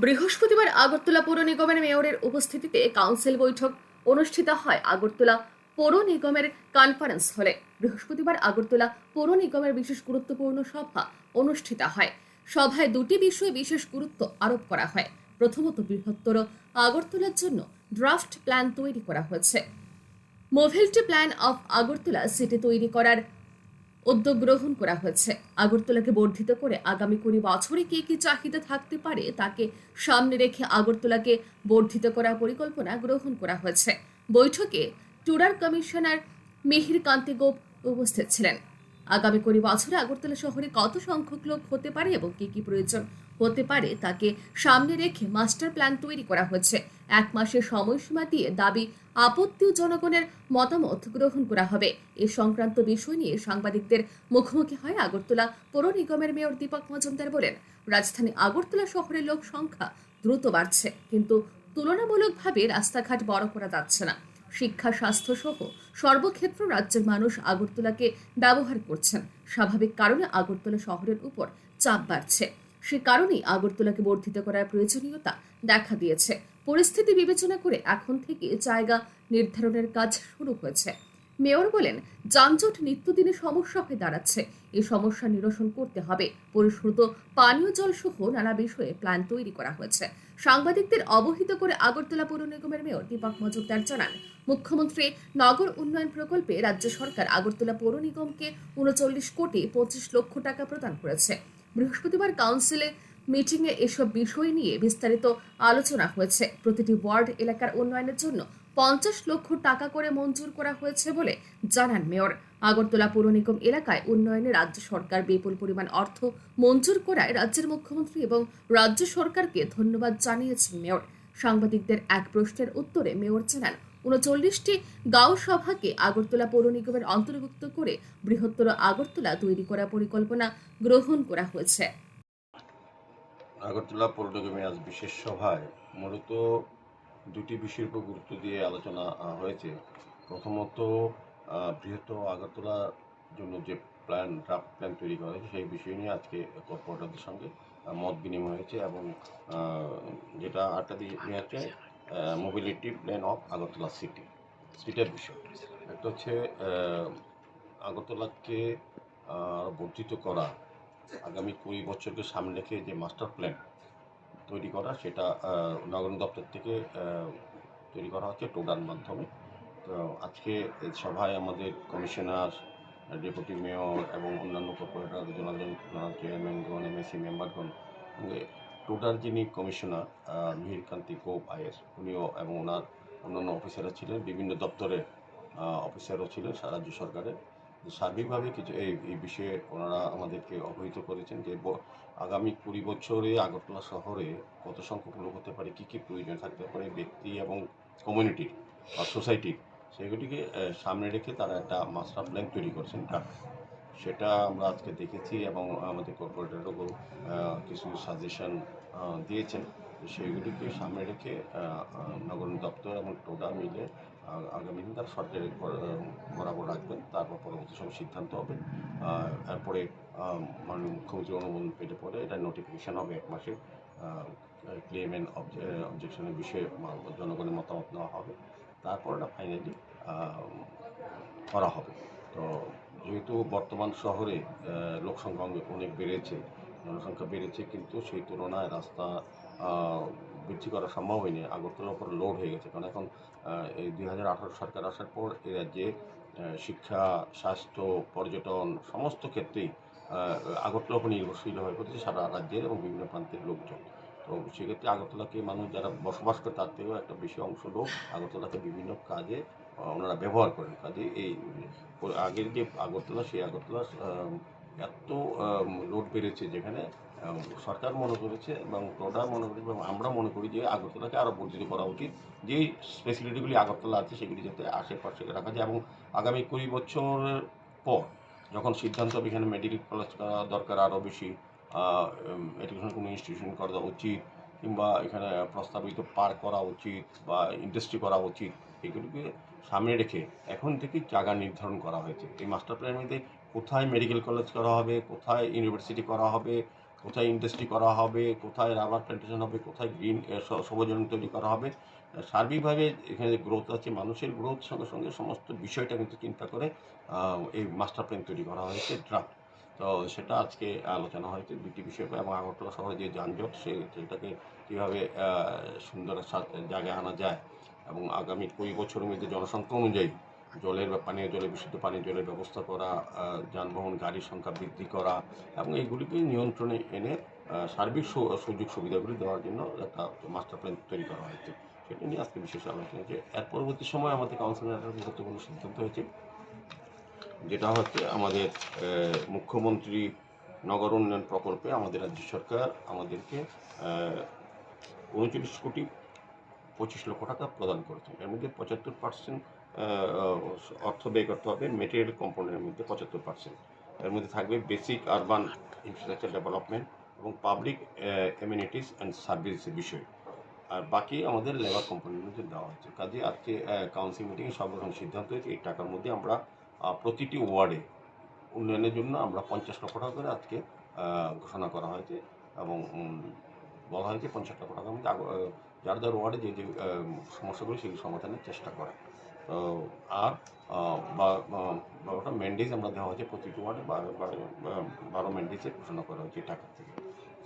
বৃহস্পতিবার আগরতলা পৌর নিগমের মেয়রের উপস্থিতিতে কাউন্সিল বৈঠক অনুষ্ঠিত হয়। আগরতলা পৌর নিগমের কনফারেন্স হলে বৃহস্পতিবার আগরতলা পৌর নিগমের বিশেষ গুরুত্বপূর্ণ সভা অনুষ্ঠিত হয়। সভায় দুটি বিষয়ে বিশেষ গুরুত্ব আরোপ করা হয়। প্রথমত বৃহত্তর আগরতলার জন্য ড্রাফট প্ল্যান তৈরি করা হয়েছে। Mobility plan of Agartala city তৈরি করার উদ্যোগ গ্রহণ করা হয়েছে। আগরতলাকে বর্ধিত করে আগামী কুড়ি বছরে কে কি চাহিদা থাকতে পারে তাকে সামনে রেখে আগরতলাকে বর্ধিত করার পরিকল্পনা গ্রহণ করা হয়েছে। বৈঠকে টুরার কমিশনার মেহির কান্তি গোপ উপস্থিত ছিলেন। আগামী কুড়ি বছরে আগরতলা শহরে কত সংখ্যক লোক হতে পারে এবং কি কি প্রয়োজন হতে পারে তাকে সামনে রেখে মাস্টার প্ল্যান তৈরি করা হয়েছে। এক মাসের সময়সীমা দিয়ে দাবি আপত্তি জনগণের মতামত গ্রহণ করা হবে। এ সংক্রান্ত বিষয় নিয়ে সাংবাদিকদের মুখোমুখি হয় আগরতলা পৌর নিগমের মেয়র দীপক মজুমদার বলেন, রাজধানী আগরতলা শহরের লোক সংখ্যা দ্রুত বাড়ছে, কিন্তু তুলনামূলকভাবে রাস্তাঘাট বড় করা যাচ্ছে না। শিক্ষা স্বাস্থ্য সহ সর্বক্ষেত্র রাজ্যের মানুষ আগরতলাকে ব্যবহার করছেন। স্বাভাবিক কারণে আগরতলা শহরের উপর চাপ বাড়ছে। সে কারণেই আগরতলাকে বর্ধিত করার প্রয়োজনীয়তা দেখা দিয়েছে। পরিস্থিতি বিবেচনা করে এখন থেকে জায়গা নির্ধারণের কাজ শুরু হয়েছে। মেয়র বলেন, যানজট নিত্যদিনে সমস্যা হয়ে দাঁড়াচ্ছে। এই সমস্যা নিরসন করতে হবে। পরিশ্রুত পানীয় জল সহ নানা বিষয়ে প্ল্যান তৈরি করা হয়েছে। সাংবাদিকদের অবহিত করে আগরতলা পৌর নিগমের মেয়র দীপক মজুমদার জানান, মুখ্যমন্ত্রী নগর উন্নয়ন প্রকল্পে রাজ্য সরকার আগরতলা পৌর নিগমকে উনচল্লিশ কোটি পঁচিশ লক্ষ টাকা প্রদান করেছে। বৃহস্পতিবার কাউন্সিলে মিটিংয়ে এসব বিষয় নিয়ে বিস্তারিত আলোচনা হয়েছে। প্রতিটি ওয়ার্ড এলাকার উন্নয়নের জন্য পঞ্চাশ লক্ষ টাকা করে মঞ্জুর করা হয়েছে বলে জানান মেয়র। আগরতলা পৌর নিগম এলাকায় উন্নয়নে রাজ্য সরকার বিপুল পরিমাণ অর্থ মঞ্জুর করায় রাজ্যের মুখ্যমন্ত্রী এবং রাজ্য সরকারকে ধন্যবাদ জানিয়েছেন মেয়র। সাংবাদিকদের এক প্রশ্নের উত্তরে মেয়র জানান, উনচল্লিশটি গাঁও সভাকে আগরতলা পৌর নিগমের অন্তর্ভুক্ত করে বৃহত্তর আগরতলা তৈরি করার পরিকল্পনা গ্রহণ করা হয়েছে। আগরতলা পৌর নিগমের আজ বিশেষ সভায় মূলত দুটি বিষয়ের উপর গুরুত্ব দিয়ে আলোচনা হয়েছে। প্রথমত আহ, বৃহত্তর আগরতলার জন্য যে প্ল্যান ড্রাফট প্ল্যান তৈরি করা হয়েছে সেই বিষয় নিয়ে আজকে কর্পোরেটরদের সঙ্গে মত বিনিময় হয়েছে এবং যেটা আটটা দিয়ে হচ্ছে mobility plan of Agartala city সিটির বিষয়। একটা হচ্ছে আগরতলাকে বর্ধিত করা আগামী কুড়ি বছরকে সামনে রেখে যে মাস্টার প্ল্যান তৈরি করা সেটা আহ, নগর দপ্তর থেকে তৈরি করা হচ্ছে টোডার মাধ্যমে। তো আজকে সভায় আমাদের কমিশনার ডেপুটি মেয়র এবং অন্যান্য কর্পোরেটর জোনাল চেয়ারম্যানগণ এমএসি মেম্বারগণ টোডার যিনি কমিশনার মিহিরকান্তি গোপ আয়ের উনিও এবং ওনার অন্যান্য অফিসাররা ছিলেন বিভিন্ন দপ্তরের আহ, অফিসারও ছিলেন রাজ্য সরকারের। সার্বিকভাবে কিছু এই এই বিষয়ে ওনারা আমাদেরকে অবহিত করেছেন যে আগামী কুড়ি বছরে আগরতলা শহরে কত সংখ্যক লোক হতে পারে, কী কী প্রয়োজন থাকতে পারে, ব্যক্তি এবং কমিউনিটির বা সোসাইটির সেগুলিকে সামনে রেখে তারা একটা মাস্টার প্ল্যান তৈরি করছেন। সেটা আমরা আজকে দেখেছি এবং আমাদের কর্পোরেটরও কিছু সাজেশন দিয়েছেন সেগুলিকে সামনে রেখে নগর দপ্তর এবং টোডা মিলে আগামী দিন তার সরকারের বর- বরাবর রাখবেন তারপর পরবর্তী সময় সিদ্ধান্ত হবে। আহ, মাননীয় মুখ্যমন্ত্রী অনুমোদন পেতে পরে এটা নোটিফিকেশান হবে এক মাসে ক্লেম অ্যান্ড অবজেকশনের বিষয়ে জনগণের মতামত নেওয়া হবে। তারপর এটা ফাইনালি করা হবে। তো যেহেতু বর্তমান শহরে লোকসংখ্যা অনেক- বেড়েছে জনসংখ্যা বেড়েছে কিন্তু সেই তুলনায় রাস্তা বৃদ্ধি করা সম্ভব হয়নি, আগরতলার উপর লোড হয়ে গেছে। কারণ এখন এই দুই হাজার আঠারো সরকার আসার পর এই রাজ্যে শিক্ষা, স্বাস্থ্য, পর্যটন সমস্ত ক্ষেত্রেই আগরতলার উপর নির্ভরশীল হয়ে পড়েছে সারা রাজ্যের এবং বিভিন্ন প্রান্তের লোকজন। তো সেক্ষেত্রে আগরতলাকে মানুষ যারা বসবাস করে তার থেকেও একটা বেশি অংশ লোক আগরতলাকে বিভিন্ন কাজে ওনারা ব্যবহার করেন। কাজে এই আগের যে আগরতলা, সেই আগরতলা এত লোড বেড়েছে যেখানে সরকার মনে করেছে এবং প্রোডার মনে করেছে এবং আমরা মনে করি যে আগরতলাকে আরও বর্ধিত করা উচিত। যেই ফেসিলিটিগুলি আগরতলা আছে সেগুলি যাতে আশেপাশে রাখা যায় এবং আগামী কুড়ি বছরের পর যখন সিদ্ধান্ত হবে এখানে মেডিকেল কলেজ করা দরকার আরও বেশি এডুকেশন কোনো ইনস্টিটিউশন করা উচিত কিংবা এখানে প্রস্তাবিত পার্ক করা উচিত বা ইন্ডাস্ট্রি করা উচিত, এগুলিকে সামনে রেখে এখন থেকেই জায়গা নির্ধারণ করা হয়েছে। এই মাস্টার প্ল্যানের মধ্যে কোথায় মেডিকেল কলেজ করা হবে, কোথায় ইউনিভার্সিটি করা হবে, কোথায় ইন্ডাস্ট্রি করা হবে, কোথায় রাবার প্ল্যান্টেশন হবে, কোথায় গ্রিন সবুজায়ন তৈরি করা হবে সার্বিকভাবে এখানে গ্রোথ আছে, মানুষের গ্রোথ সঙ্গে সঙ্গে সমস্ত বিষয়টা কিন্তু চিন্তা করে এই মাস্টার প্ল্যান তৈরি করা হয়েছে ড্রাফট তো সেটা আজকে আলোচনা হয়েছে, দুটি বিষয় এবং আগরতলা শহরে যে যানজট, সে, সেটাকে কীভাবে সুন্দর জায়গায় আনা যায় এবং আগামী কুড়ি বছরের মধ্যে জনসংখ্যা অনুযায়ী জলের পানীয় জলের বিশুদ্ধ পানীয় জলের ব্যবস্থা করা যানবাহন গাড়ির সংখ্যা বৃদ্ধি করা এবং এইগুলিকে নিয়ন্ত্রণে এনে সার্বিক সুযোগ সুবিধাগুলি দেওয়ার জন্য একটা মাস্টার প্ল্যান তৈরি করা হয়েছে। সেটা নিয়ে আজকে বিশেষ আলোচনা হয়েছে। এর পরবর্তী সময় আমাদের কাউন্সিলের একটা গুরুত্বপূর্ণ সিদ্ধান্ত হয়েছে, যেটা হচ্ছে আমাদের মুখ্যমন্ত্রী নগর উন্নয়ন প্রকল্পে আমাদের রাজ্য সরকার আমাদেরকে উনচল্লিশ কোটি পঁচিশ লক্ষ টাকা প্রদান করেছেন। এর মধ্যে পঁচাত্তর পার্সেন্ট অর্থ ব্যয় করতে হবে মেটেরিয়াল কম্পোনেন্টের মধ্যে পঁচাত্তর পার্সেন্ট এর মধ্যে থাকবে বেসিক আরবান ইনফ্রাস্ট্রাকচার ডেভেলপমেন্ট এবং পাবলিক এমিনিটিস অ্যান্ড সার্ভিসের বিষয়। আর বাকি আমাদের লেবার কোম্পানির মধ্যে দেওয়া হচ্ছে কাজে আজকে কাউন্সিল মিটিংয়ে সর্বপ্রথম সিদ্ধান্ত হয়েছে, এই টাকার মধ্যে আমরা প্রতিটি ওয়ার্ডে উন্নয়নের জন্য আমরা পঞ্চাশ লক্ষ টাকা করে আজকে ঘোষণা করা হয়েছে এবং বলা হয়েছে পঞ্চাশ লক্ষ টাকার মধ্যে যার যার ওয়ার্ডে যে যে সমস্যাগুলি সেগুলি সমাধানের চেষ্টা করে। আর বারোটা ম্যান্ডেজ আমরা দেওয়া হয়েছে প্রতিটি ওয়ার্ডে বারো বারো- ম্যান্ডেজে ঘোষণা করা হয়েছে এই থেকে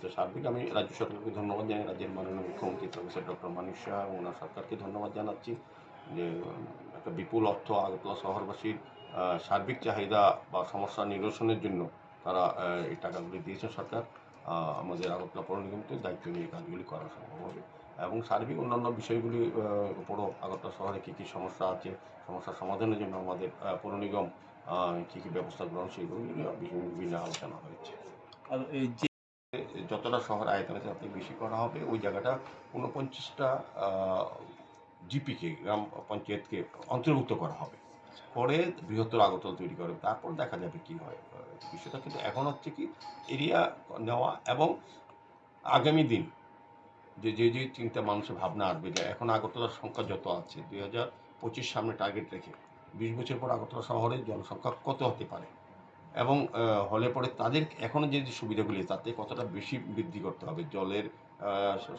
তো সার্বিক আমি রাজ্য সরকারকে ধন্যবাদ জানাই রাজ্যের মাননীয় মুখ্যমন্ত্রী প্রফেসর ডক্টর মানিক শাহ ওনার সরকারকে ধন্যবাদ জানাচ্ছি যে একটা বিপুল অর্থ আগরতলা শহরবাসীর সার্বিক চাহিদা বা সমস্যা নিরসনের জন্য তারা এই টাকাগুলি দিয়েছে সরকার আমাদের আগরতলা পৌর নিগমকে দায়িত্ব নিয়ে কাজগুলি করা সম্ভব হবে এবং সার্বিক অন্যান্য বিষয়গুলি উপরও আগরতলা শহরে কী কী সমস্যা আছে সমস্যার সমাধানের জন্য আমাদের পৌর নিগম কী কী ব্যবস্থা গ্রহণ সেইগুলি বিভিন্ন আলোচনা হয়েছে। আর এই যে যতটা শহর আয়তনে তার থেকে বেশি করা হবে। ওই জায়গাটা ঊনপঞ্চাশটা জিপিকে গ্রাম পঞ্চায়েতকে অন্তর্ভুক্ত করা হবে। পরে বৃহত্তর আগরতলা তৈরি করে তারপর দেখা যাবে কি হয়। বিষয়টা কিন্তু এখন হচ্ছে কি এরিয়া নেওয়া এবং আগামী দিন যে যে যে চিন্তা মানুষের ভাবনা আসবে যে এখন আগরতলার সংখ্যা যত আছে, দুই হাজার পঁচিশ সামনে টার্গেট রেখে বিশ বছর পর আগরতলা শহরে জনসংখ্যা কত হতে পারে? এবং হলে পরে তাদের এখনও যে যে সুবিধাগুলি তাতে কতটা বেশি বৃদ্ধি করতে হবে? জলের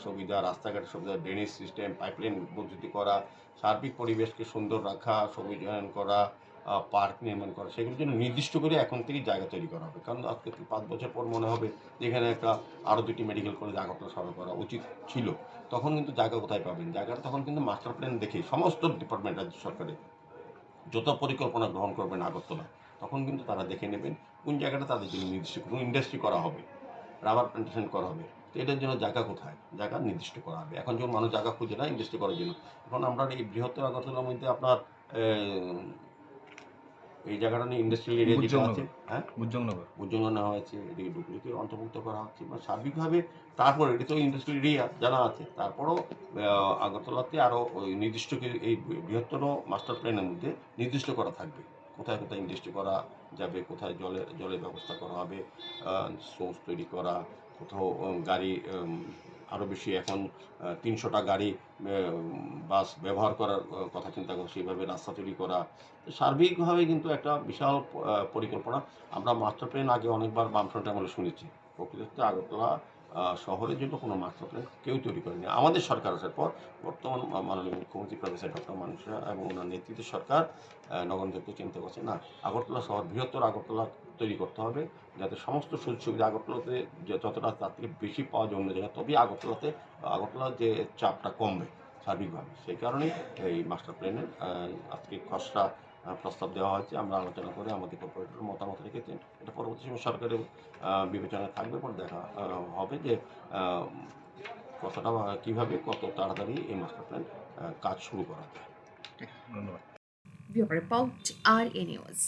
সুবিধা, রাস্তাঘাটের সুবিধা ড্রেনেজ সিস্টেম পাইপলাইন পদ্ধতি করা, সার্বিক পরিবেশকে সুন্দর রাখা, সবুজায়ন করা পার্ক নির্মাণ করা। সেগুলোর জন্য নির্দিষ্ট করে এখন থেকেই জায়গা তৈরি করা হবে। কারণ আজকে পাঁচ বছর পর মনে হবে যেখানে একটা আরও দুটি মেডিকেল কলেজ আগরতলা সরকার করা উচিত ছিল। তখন কিন্তু জায়গা কোথায় পাবেন? জায়গাটা তখন কিন্তু মাস্টার প্ল্যান দেখে সমস্ত ডিপার্টমেন্ট রাজ্য সরকারের যত পরিকল্পনা গ্রহণ করবেন আগরতলা, তখন কিন্তু তারা দেখে নেবেন কোন জায়গাটা তাদের জন্য নির্দিষ্ট, কোন ইন্ডাস্ট্রি করা হবে রাবার প্ল্যান্টেশন করা হবে। তো এটার জন্য জায়গা কোথায়? জায়গা নির্দিষ্ট করা হবে। এখন যখন মানুষ জায়গা খুঁজে না ইন্ডাস্ট্রি করার জন্য। এখন আমরা এই বৃহত্তর আগরতলার মধ্যে আপনার এই জায়গাটা নিয়ে ইন্ডাস্ট্রিয়াল এরিয়া যেটা আছে হ্যাঁ? মুজ্জংনগর উজ্জ্বল নেওয়া হয়েছে এদিকে ডুপ্লিকে অন্তর্ভুক্ত করা হচ্ছে বা সার্বিকভাবে তারপর এটি তো ইন্ডাস্ট্রিয়াল এরিয়া জানা আছে তারপরও আগরতলাতে আরও নির্দিষ্ট এই বৃহত্তর মাস্টার প্ল্যানের মধ্যে নির্দিষ্ট করা থাকবে। কোথায় কোথায় ইন্ডাস্ট্রি করা যাবে কোথায় জলের জলের ব্যবস্থা করা হবে সোর্স তৈরি করা কোথাও গাড়ি আরও বেশি এখন তিনশোটা গাড়ি বাস ব্যবহার করার কথা চিন্তা করছে। সেইভাবে রাস্তা তৈরি করা। সার্বিকভাবে কিন্তু একটা বিশাল পরিকল্পনা। আমরা মাস্টার প্ল্যান আগে অনেকবার বামফ্রন্টে আমলে শুনেছি। প্রকৃততে আগরতলা শহরের জন্য কোনো মাস্টার প্ল্যান কেউ তৈরি করেনি। আমাদের সরকার আসার পর বর্তমান মাননীয় মুখ্যমন্ত্রী প্রফেসর ডক্টর মানুষ এবং ওনার নেতৃত্বে সরকার নগরকে চিন্তা করছে না, আগরতলা শহর বৃহত্তর আগরতলা তৈরি করতে হবে যাতে সমস্ত সুযোগ সুবিধা আগরতলাতে যতটা তার থেকে বেশি পাওয়া যায় অন্য জায়গায়, তবেই আগরতলাতে আগরতলার যে চাপটা কমবে সার্বিকভাবে। সেই কারণেই এই মাস্টার প্ল্যানের আজকে খসড়া প্রস্তাব দেওয়া হয়েছে। আমরা আলোচনা করে আমাদের কর্পোরেটর মতামত রেখেছেন এটা পরবর্তী সময় সরকারের বিবেচনায় থাকবে পর দেখা হবে যে কতটা কীভাবে কত তাড়াতাড়ি এই মাস্টার প্ল্যান কাজ শুরু করা যায়। ঠিক ধন্যবাদ। Report R A news.